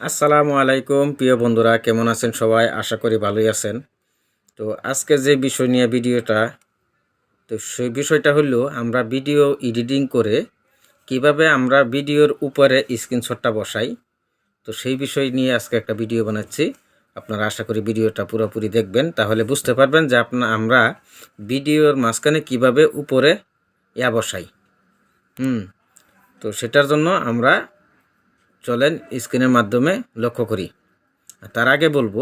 আসসালামু আলাইকুম, প্রিয় বন্ধুরা, কেমন আছেন সবাই? আশা করি ভালোই আছেন। তো আজকে যে বিষয় নিয়ে ভিডিওটা, তো সেই বিষয়টা হলো, আমরা ভিডিও এডিটিং করে কীভাবে আমরা ভিডিওর উপরে স্ক্রিনশটটা বসাই, তো সেই বিষয় নিয়ে আজকে একটা ভিডিও বানাচ্ছি। আপনারা আশা করি ভিডিওটা পুরোপুরি দেখবেন, তাহলে বুঝতে পারবেন যে আপনার আমরা ভিডিওর মাঝখানে কীভাবে উপরে ইয়া বসাই। হুম, তো সেটার জন্য আমরা চলেন স্ক্রিনের মাধ্যমে লক্ষ্য করি। তার আগে বলব,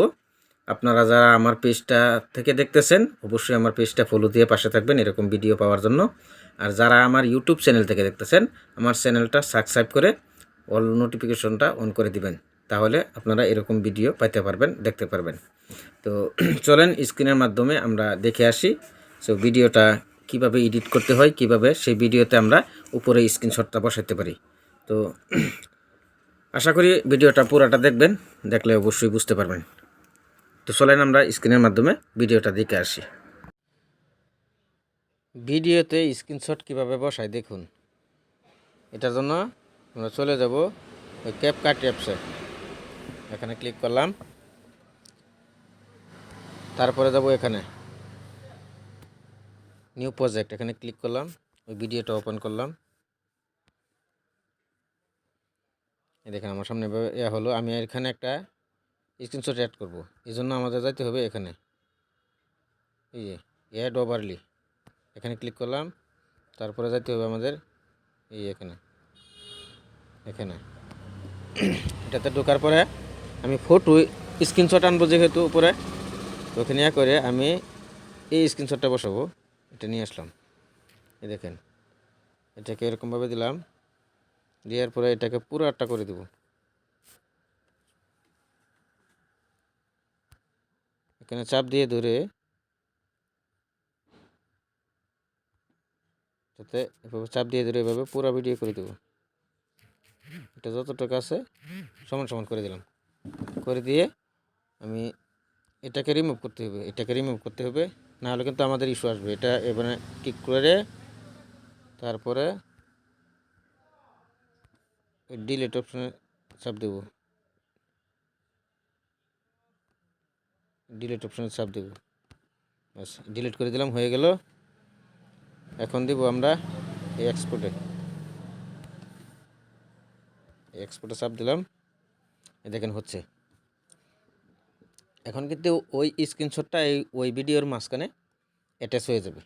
আপনারা যারা আমার পেজটা থেকে দেখতেছেন, অবশ্যই আমার পেজটা ফলো দিয়ে পাশে থাকবেন এরকম ভিডিও পাওয়ার জন্য। আর যারা আমার ইউটিউব চ্যানেল থেকে দেখতেছেন, আমার চ্যানেলটা সাবস্ক্রাইব করে অল নোটিফিকেশনটা অন করে দিবেন। তাহলে আপনারা এরকম ভিডিও পাইতে পারবেন, দেখতে পারবেন। তো চলেন স্ক্রিনের মাধ্যমে আমরা দেখে আসি সো ভিডিওটা কীভাবে এডিট করতে হয়, কীভাবে সেই ভিডিওতে আমরা উপরে স্ক্রিনশটটা বসাতে পারি। তো আশা করি ভিডিওটা পুরাটা দেখবেন, দেখলে অবশ্যই বুঝতে পারবেন। তো চলেন আমরা স্ক্রিনের মাধ্যমে ভিডিওটা দেখে আসি। ভিডিওতে স্ক্রিনশট কীভাবে বসাই দেখুন। এটার জন্য আমরা চলে যাব ওই ক্যাপকাট অ্যাপসে এখানে ক্লিক করলাম। তারপরে যাব এখানে। নিউ প্রজেক্ট এখানে ক্লিক করলাম। ওই ভিডিওটা ওপেন করলাম এই দেখেন আমার সামনে ইয়া হলো, আমি এখানে একটা স্ক্রিনশট অ্যাড করব। এই জন্য আমাদের যাইতে হবে এখানে। এই যে অ্যাড ওভারলি এখানে ক্লিক করলাম, তারপরে যাইতে হবে আমাদের এই এখানে এখানে। এটাতে ঢোকার পরে আমি ফটো স্ক্রিনশট আনব যেহেতু উপরে ওখানে করে আমি এই স্ক্রিনশটটা বসাবো। এটা নিয়ে আসলাম। এই দেখেন, এটাকে এরকমভাবে দিলাম। দেওয়ার পরে এটাকে পুরো আটটা করে দেব। এখানে চাপ দিয়ে ধরে যাতে এভাবে চাপ দিয়ে ধরে এভাবে পুরো ভিডিও করে দেব। এটা যতটুকু আছে সমান সমান করে দিলাম। করে দিয়ে আমি এটাকে রিমুভ করতে হবে। এটাকে রিমুভ করতে হবে না হলে কিন্তু আমাদের ইস্যু আসবে। এটা এবারে ক্লিক করে তারপরে ডিলেট অপশনে চাপ দেব। ডিলেট অপশনে চাপ দেব। বাস ডিলিট করে দিলাম, হয়ে গেল। এখন দেব আমরা এই এক্সপোর্টে এক্সপোর্টে চাপ দিলাম। দেখেন হচ্ছে। এখন কিন্তু ওই স্ক্রিনশটটা এই ওই ভিডিওর মাঝখানে অ্যাটাচ হয়ে যাবে।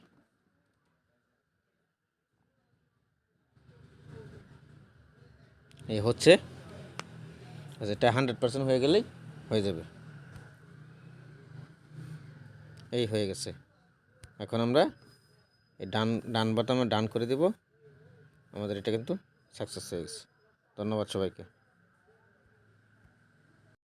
এই হচ্ছে। আচ্ছা এটা হান্ড্রেড পার্সেন্ট হয়ে গেলেই হয়ে যাবে। এই হয়ে গেছে। এখন আমরা এই ডান ডান বাটামে ডান করে দেব। আমাদের এটা কিন্তু সাকসেস হয়ে গেছে। ধন্যবাদ সবাইকে।